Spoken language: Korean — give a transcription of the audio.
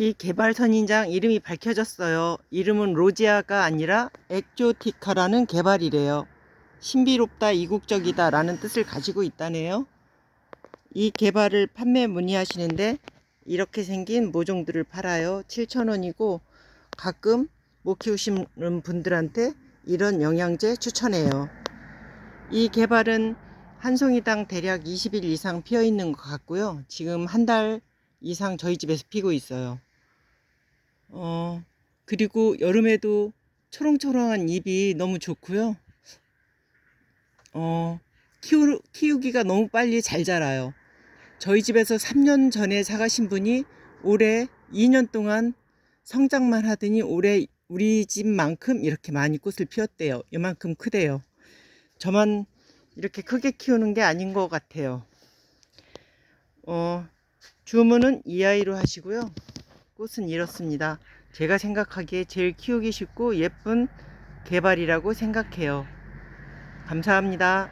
이 개발 선인장 이름이 밝혀졌어요. 이름은 로지아가 아니라 엑조티카라는 개발이래요. 신비롭다, 이국적이다 라는 뜻을 가지고 있다네요. 이 개발을 판매 문의하시는데 이렇게 생긴 모종들을 팔아요. 7,000원이고 가끔 못 키우시는 분들한테 이런 영양제 추천해요. 이 개발은 한 송이당 대략 20일 이상 피어 있는 것 같고요. 지금 한 달 이상 저희 집에서 피고 있어요. 어, 그리고 여름에도 초롱초롱한 잎이 너무 좋고요. 어, 키우, 키우기가 너무 빨리 잘 자라요. 저희 집에서 3년 전에 사가신 분이 올해 2년 동안 성장만 하더니 올해 우리 집만큼 이렇게 많이 꽃을 피웠대요. 이만큼 크대요. 저만 이렇게 크게 키우는 게 아닌 것 같아요. 어, 주문은 이 아이로 하시고요. 꽃은 이렇습니다. 제가 생각하기에 제일 키우기 쉽고 예쁜 개발이라고 생각해요. 감사합니다.